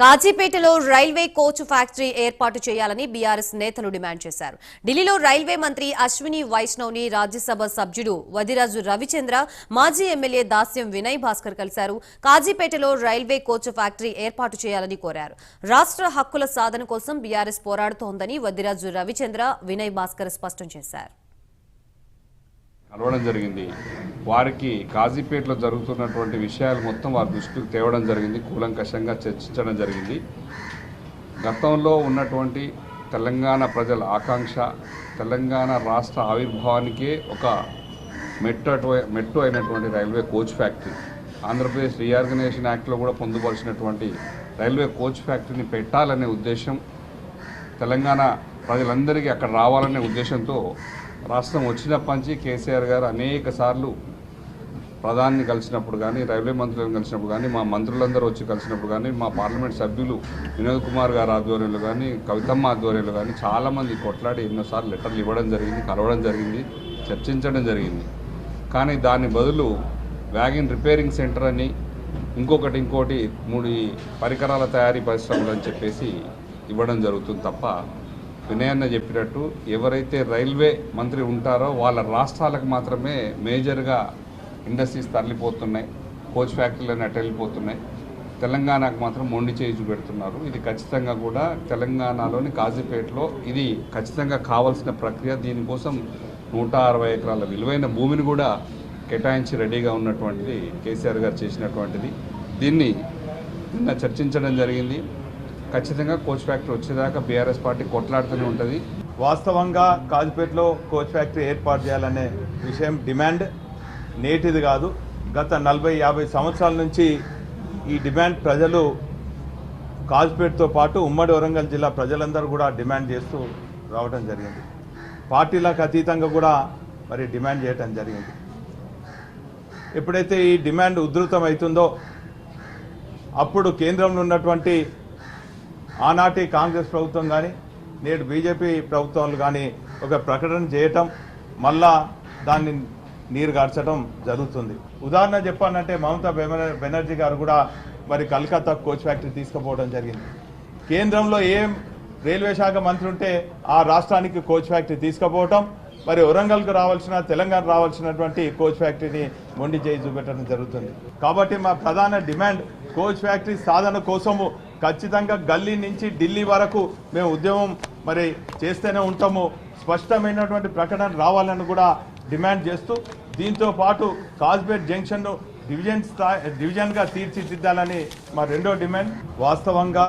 కాజీపేటలో railway coach factory ఏర్పాటు చేయాలని BRS నేతలు డిమాండ్ చేశారు. ఢిల్లీలో రైల్వే మంత్రి అశ్విని వైష్ణవ్ని రాజ్యసభ సభ్యుడు వదిరాజు రవిచంద్ర మాజీ ఎమ్మెల్యే దాస్యం వినయ్ భాస్కర్ కలిశారు. కాజీపేటలో రైల్వే కోచ్ ఫ్యాక్టరీ ఏర్పాటు చేయాలని కోరారు. రాష్ట్ర హక్కుల సాధన కోసం బీఆర్ఎస్ పోరాడుతోందని వదిరాజు రవిచంద్ర వినయ్ భాస్కర్ స్పష్టం చేశారు. కలవడం జరిగింది. వారికి కాజీపేటలో జరుగుతున్నటువంటి విషయాలు మొత్తం వారి దృష్టికి తేవడం జరిగింది. కూలంకషంగా చర్చించడం జరిగింది. గతంలో ఉన్నటువంటి తెలంగాణ ప్రజల ఆకాంక్ష తెలంగాణ రాష్ట్ర ఆవిర్భావానికే ఒక మెట్టు మెట్రో మెట్టు అయినటువంటి railway coach factory. Andhra Pradesh reorganisation యాక్ట్లో కూడా పొందుపరిచినటువంటి రైల్వే కోచ్ ఫ్యాక్టరీని పెట్టాలనే ఉద్దేశం తెలంగాణ ప్రజలందరికీ అక్కడ రావాలనే ఉద్దేశంతో రాష్ట్రం వచ్చినప్పటి నుంచి కేసీఆర్ గారు అనేక సార్లు ప్రధాని కలిసినప్పుడు కానీ రైల్వే మంత్రులను కలిసినప్పుడు కానీ మా మంత్రులందరూ వచ్చి కలిసినప్పుడు కానీ మా పార్లమెంట్ సభ్యులు వినోద్ కుమార్ గారు ఆధ్వర్యంలో కానీ కవితమ్మ ఆధ్వర్యంలో కానీ చాలామంది కొట్లాడి ఎన్నోసార్లు లెటర్లు ఇవ్వడం జరిగింది కలవడం జరిగింది చర్చించడం జరిగింది. కానీ దాని బదులు వ్యాగిన్ రిపేరింగ్ సెంటర్ అని ఇంకొకటి ఇంకోటి మూడు పరికరాల తయారీ పరిశ్రమలు అని చెప్పేసి ఇవ్వడం జరుగుతుంది తప్ప వినయన్న చెప్పినట్టు ఎవరైతే రైల్వే మంత్రి ఉంటారో వాళ్ళ రాష్ట్రాలకు మాత్రమే మేజర్గా ఇండస్ట్రీస్ తరలిపోతున్నాయి. కోచ్ ఫ్యాక్టరీలు అటు వెళ్ళిపోతున్నాయి. తెలంగాణకు మాత్రం మొండి చేయి పెడుతున్నారు ఇది ఖచ్చితంగా కూడా తెలంగాణలోని కాజీపేటలో ఇది ఖచ్చితంగా కావాల్సిన ప్రక్రియ. దీనికోసం నూట అరవై ఎకరాల విలువైన భూమిని కూడా కేటాయించి రెడీగా ఉన్నటువంటిది కేసీఆర్ గారు చేసినటువంటిది. దీన్ని నిన్న చర్చించడం జరిగింది. ఖచ్చితంగా కోచ్ ఫ్యాక్టరీ వచ్చేదాకా బీఆర్ఎస్ పార్టీ కొట్లాడుతూనే ఉంటుంది. వాస్తవంగా కాజుపేటలో కోచ్ ఫ్యాక్టరీ ఏర్పాటు చేయాలనే విషయం డిమాండ్ నేటిది కాదు. గత నలభై యాభై సంవత్సరాల నుంచి ఈ డిమాండ్ ప్రజలు కాజుపేటతో పాటు ఉమ్మడి వరంగల్ జిల్లా ప్రజలందరూ కూడా డిమాండ్ చేస్తూ రావడం జరిగింది. పార్టీలకు అతీతంగా కూడా మరి డిమాండ్ చేయటం జరిగింది. ఎప్పుడైతే ఈ డిమాండ్ ఉధృతం అవుతుందో అప్పుడు కేంద్రంలో ఉన్నటువంటి ఆనాటి కాంగ్రెస్ ప్రభుత్వం కానీ నేడు బీజేపీ ప్రభుత్వాలు కానీ ఒక ప్రకటన చేయటం మళ్ళా దాన్ని నీరు గార్చడం జరుగుతుంది. ఉదాహరణ చెప్పానంటే మమతా బెనర్జీ గారు కూడా మరి కలకత్తా కోచ్ ఫ్యాక్టరీ తీసుకుపోవడం జరిగింది. కేంద్రంలో ఏం రైల్వే శాఖ మంత్రి ఉంటే ఆ రాష్ట్రానికి కోచ్ ఫ్యాక్టరీ తీసుకుపోవటం మరి వరంగల్కు రావాల్సిన తెలంగాణ రావాల్సినటువంటి కోచ్ ఫ్యాక్టరీని మొండి చేయి చూపెట్టడం జరుగుతుంది. కాబట్టి మా ప్రధాన డిమాండ్ కోచ్ ఫ్యాక్టరీ సాధన కోసము ఖచ్చితంగా గల్లీ నుంచి ఢిల్లీ వరకు మేము ఉద్యమం మరి చేస్తూనే ఉంటాము. స్పష్టమైనటువంటి ప్రకటన రావాలని కూడా డిమాండ్ చేస్తూ దీంతో పాటు కాజ్బేట్ జంక్షన్ను డివిజన్ స్థాయి డివిజన్గా తీర్చిదిద్దాలని మా రెండో డిమాండ్. వాస్తవంగా